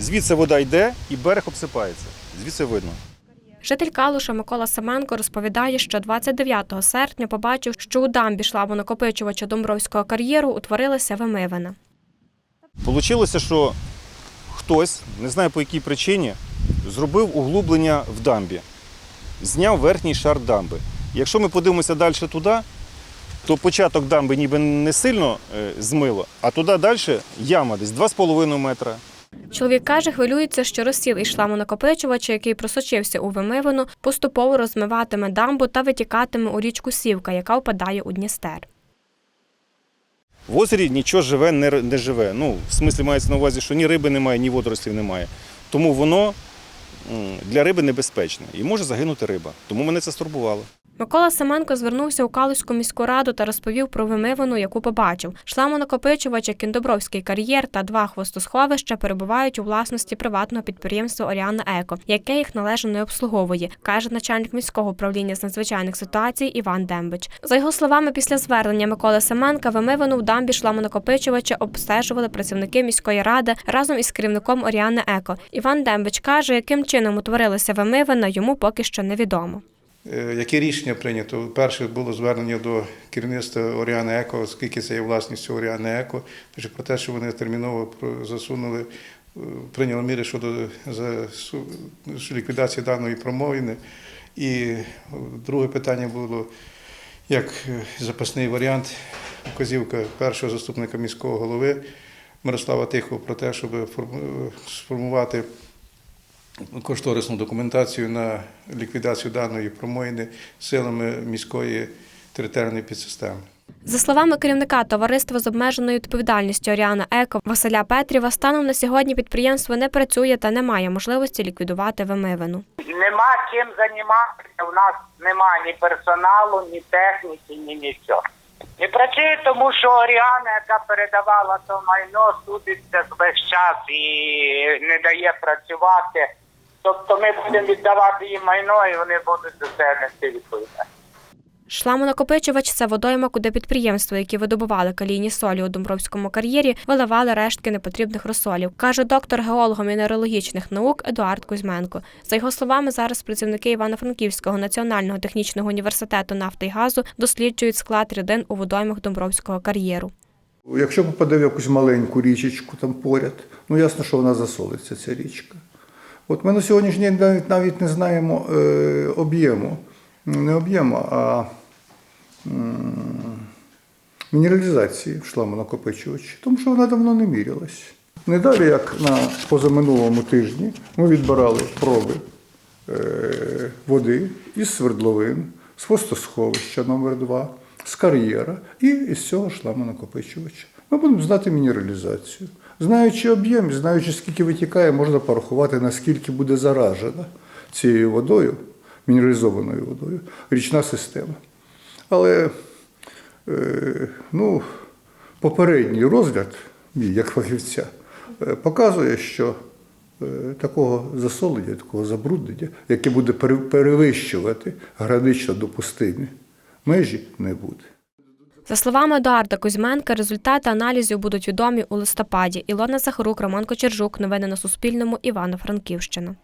Звідси вода йде і берег обсипається. Звідси видно. Житель Калуша Микола Семенко розповідає, що 29 серпня побачив, що у дамбі шламонакопичувача Домбровського кар'єру утворилася вимивина. Получилося, що хтось, не знаю по якій причині, зробив углублення в дамбі, зняв верхній шар дамби. Якщо ми подивимося далі туди, то початок дамби ніби не сильно е, змило, а туди далі яма десь 2,5 метра. Чоловік каже, хвилюється, що розсіл із шламонакопичувача, який просочився у вимивину, поступово розмиватиме дамбу та витікатиме у річку Сівка, яка впадає у Дністер. В озері нічого живе не живе. Ну, в смислі мається на увазі, що ні риби немає, ні водорослів немає. Тому воно для риби небезпечне і може загинути риба. Тому мене це стурбувало. Микола Семенко звернувся у Калуську міську раду та розповів про вимивину, яку побачив. Шламонакопичувача Кіндобровський кар'єр та два хвостосховища перебувають у власності приватного підприємства Оріана Еко, яке їх належно не обслуговує, каже начальник міського управління з надзвичайних ситуацій Іван Дембич. За його словами, після звернення Миколи Семенка вимивину в дамбі шламонакопичувача обстежували працівники міської ради разом із керівником Оріани Еко. Іван Дембич каже, яким чином утворилася вимивина, йому поки що невідомо. Е, Яке рішення прийнято? Перше було звернення до керівництва Оріани Еко, оскільки це є власністю Оріани Еко, значить, про те, що вони терміново засунули, е, прийняли міри щодо ліквідації даної промовини. І е, друге питання було як запасний варіант, вказівка першого заступника міського голови Мирослава Тихого про те, щоб сформувати кошторисну документацію на ліквідацію даної промоїни силами міської територіальної підсистеми. За словами керівника товариства з обмеженою відповідальністю Оріана Еко Василя Петріва, станом на сьогодні підприємство не працює та не має можливості ліквідувати вимивину. Нема чим займатися. У нас нема ні персоналу, ні техніки, ні нічого. Не працює, тому що Оріана, яка передавала то майно, судиться весь час і не дає працювати. Тобто ми будемо віддавати їм майно, і вони будуть за це нести відповідальність. Шламонакопичувач це водойма, куди підприємства, які видобували калійні солі у Домбровському кар'єрі, виливали рештки непотрібних розсолів, каже доктор геолого-мінералогічних наук Едуард Кузьменко. За його словами, зараз працівники Івано-Франківського національного технічного університету нафти і газу досліджують склад рідин у водоймах Домбровського кар'єру. Якщо попаде в якусь маленьку річечку там поряд, ну ясно, що вона засолиться, ця річка. От ми на сьогоднішній день навіть, не знаємо е, об'єму, не об'єму, а м, мінералізації шламонакопичувача, тому що вона давно не мірялась. Не далі, як на позаминулому тижні, ми відбирали проби е, води із свердловин, з хвостосховища номер 2 з кар'єра і із цього шламонакопичувача. Ми будемо знати мінералізацію. Знаючи об'єм, знаючи, скільки витікає, можна порахувати, наскільки буде заражена цією водою, мінералізованою водою, річна система. Але е, ну, попередній розгляд, мій як фахівця, е, показує, що е, такого засолення, такого забруднення, яке буде перевищувати гранично допустимі межі, не буде. За словами Едуарда Кузьменка, результати аналізів будуть відомі у листопаді. Ілона Захарук, Роман Кочержук. Новини на Суспільному. Івано-Франківщина.